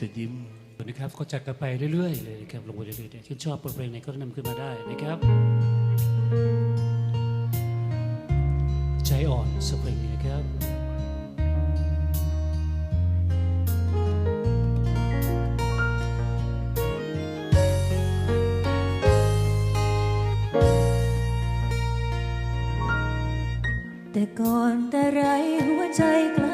เธอยิ้มนะครับก็จัดกันไปเรื่อยๆเลยนะครับลงไปเรื่อยๆที่นชอบบทเพลงไหนก็นำขึ้นมาได้นะครับ ใจอ่อนสักเพลงนี้นะครับแต่ก่อนแต่ไรหัวใจกล้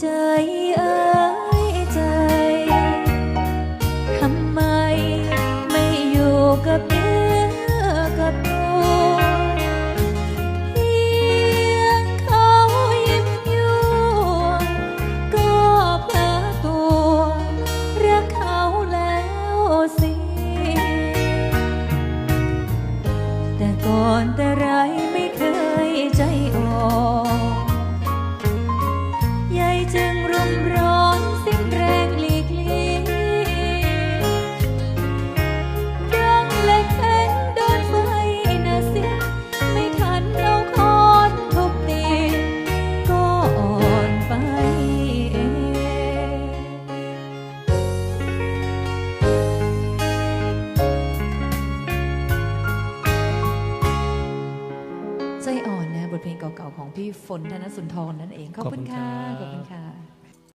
ใจเอ้ยใจ ทำไมไม่อยู่กับเนื้อกับตัวเพียงเขายิ้มยั่วก็เพลอตัวรักเขาแล้วสิ แต่ก่อนแต่ไรไม่เคยใจอ่อน ใจอ่อนนะบทเพลงเก่าๆของพี่ฝนธนสุนทรนั่นเองขอบคุณค่ะขอบคุณครับขอบคุณค่ะ